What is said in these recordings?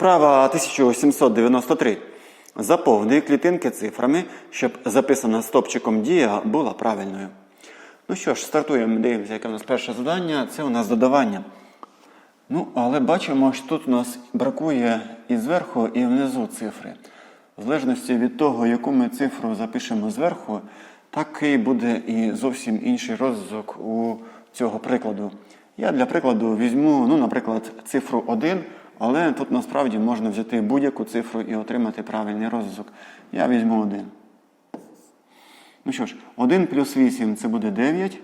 Вправа 1793. Заповни клітинки цифрами, щоб записана стопчиком дія була правильною. Ну що ж, стартуємо, дивимося, яке у нас перше завдання. Це у нас додавання. Ну, але бачимо, що тут у нас бракує і зверху, і внизу цифри. В залежності від того, яку ми цифру запишемо зверху, такий буде і зовсім інший розвиток у цього прикладу. Я для прикладу візьму, ну, наприклад, цифру 1, але тут насправді можна взяти будь-яку цифру і отримати правильний розвиток. Я візьму 1. Ну що ж, 1 плюс 8 це буде 9.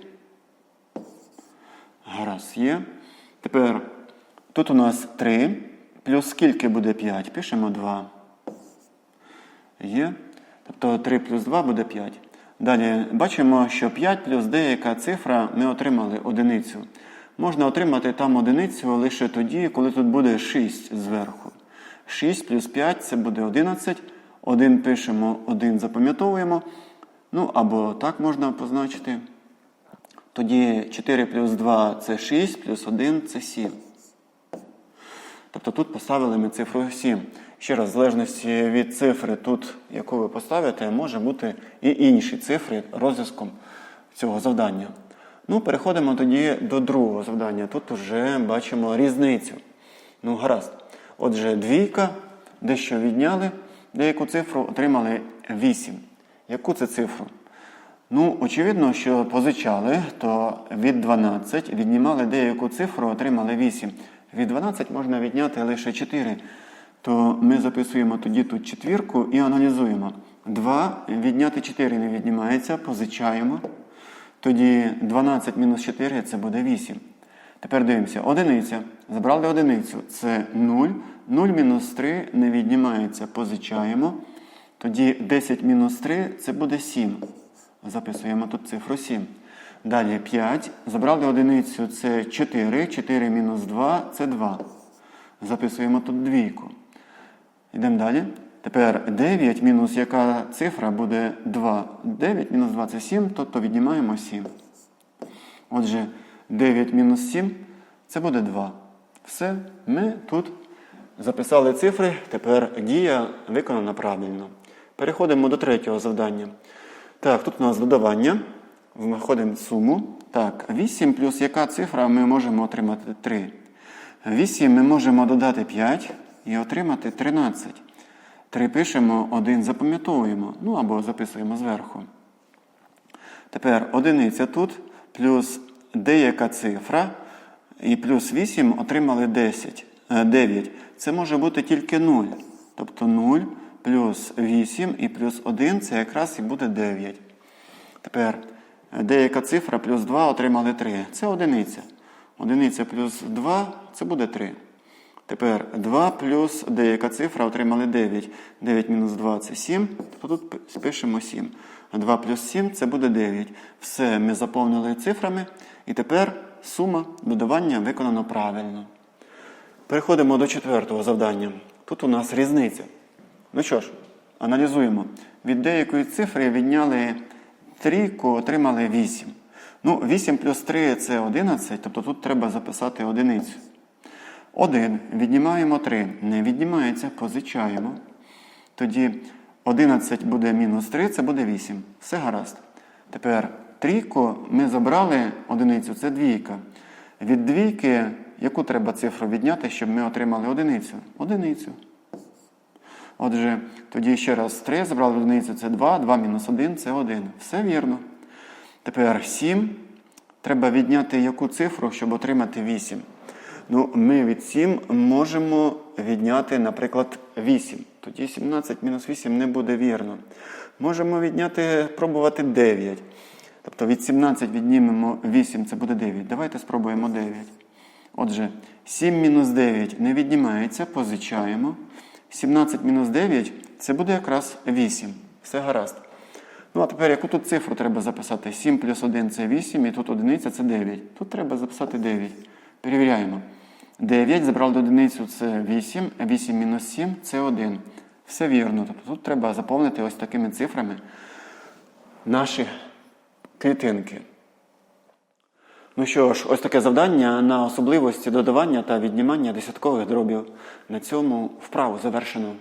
Гаразд є. Тепер тут у нас 3. Плюс скільки буде 5? Пишемо 2. Є. Тобто 3 плюс 2 буде 5. Далі бачимо, що 5 плюс деяка цифра ми отримали одиницю. Можна отримати там одиницю лише тоді, коли тут буде 6 зверху. 6 плюс 5 це буде 11. 1 пишемо, 1 запам'ятовуємо. Ну, або так можна позначити. Тоді 4 плюс 2 це 6, плюс 1 це 7. Тобто тут поставили ми цифру 7. Ще раз, в залежності від цифри, тут, яку ви поставите, може бути і інші цифри розв'язком цього завдання. Ну, переходимо тоді до другого завдання. Тут вже бачимо різницю. Ну, гаразд. Отже, двійка, дещо відняли, деяку цифру отримали 8. Яку це цифру? Ну, очевидно, що позичали, то від 12 віднімали деяку цифру, отримали 8. Від 12 можна відняти лише 4. То ми записуємо тоді тут четвірку і аналізуємо. 2 відняти 4 не віднімається, позичаємо. Тоді 12 мінус 4 це буде 8. Тепер дивимося, одиниця. Забрали одиницю. Це 0. 0 мінус 3 не віднімається, позичаємо. Тоді 10 мінус 3 це буде 7. Записуємо тут цифру 7. Далі 5. Забрали одиницю це 4. 4 мінус 2 це 2. Записуємо тут двійку. Йдемо далі. Тепер 9 мінус яка цифра буде 2. 9 мінус 2 це 7, тобто віднімаємо 7. Отже, 9 мінус 7 це буде 2. Все, ми тут записали цифри, тепер дія виконана правильно. Переходимо до третього завдання. Так, тут у нас додавання. Виходимо в суму. Так, 8 плюс яка цифра ми можемо отримати 3. 8 ми можемо додати 5 і отримати 13. 3 пишемо, 1 запам'ятовуємо, ну або записуємо зверху. Тепер одиниця тут, плюс деяка цифра, і плюс 8 отримали 10, 9. Це може бути тільки 0. Тобто 0 плюс 8 і плюс 1 це якраз і буде 9. Тепер деяка цифра плюс 2 отримали 3. Це одиниця. Одиниця плюс 2 це буде 3. Тепер 2 плюс деяка цифра отримали 9. 9 мінус 2 це 7. То тут спишемо 7. 2 плюс 7 це буде 9. Все ми заповнили цифрами. І тепер сума додавання виконано правильно. Переходимо до четвертого завдання. Тут у нас різниця. Ну що ж, аналізуємо. Від деякої цифри відняли трійку, отримали 8. Ну, 8 плюс 3 це 11, тобто тут треба записати одиницю. 1. Віднімаємо 3. Не віднімається, позичаємо. Тоді 11 буде мінус 3, це буде 8. Все гаразд. Тепер трійку ми забрали одиницю, це двійка. Від двійки, яку треба цифру відняти, щоб ми отримали одиницю? Одиницю. Отже, тоді ще раз 3 забрали одиницю, це 2, 2 мінус 1 це 1. Все вірно. Тепер 7. Треба відняти яку цифру, щоб отримати 8. Ну, ми від 7 можемо відняти, наприклад, 8. Тоді 17 мінус 8 не буде вірно. Можемо відняти, пробувати 9. Тобто від 17 віднімемо 8, це буде 9. Давайте спробуємо 9. Отже, 7 мінус 9 не віднімається, позичаємо. 17 мінус 9 це буде якраз 8. Все гаразд. Ну, а тепер яку тут цифру треба записати? 7 плюс 1 це 8, і тут одиниця це 9. Тут треба записати 9. Перевіряємо. 9 забрали до одиницю це 8, 8 мінус 7 це 1. Все вірно. Тобто тут треба заповнити ось такими цифрами наші клітинки. Ну що ж, ось таке завдання на особливості додавання та віднімання десяткових дробів. На цьому вправу завершено.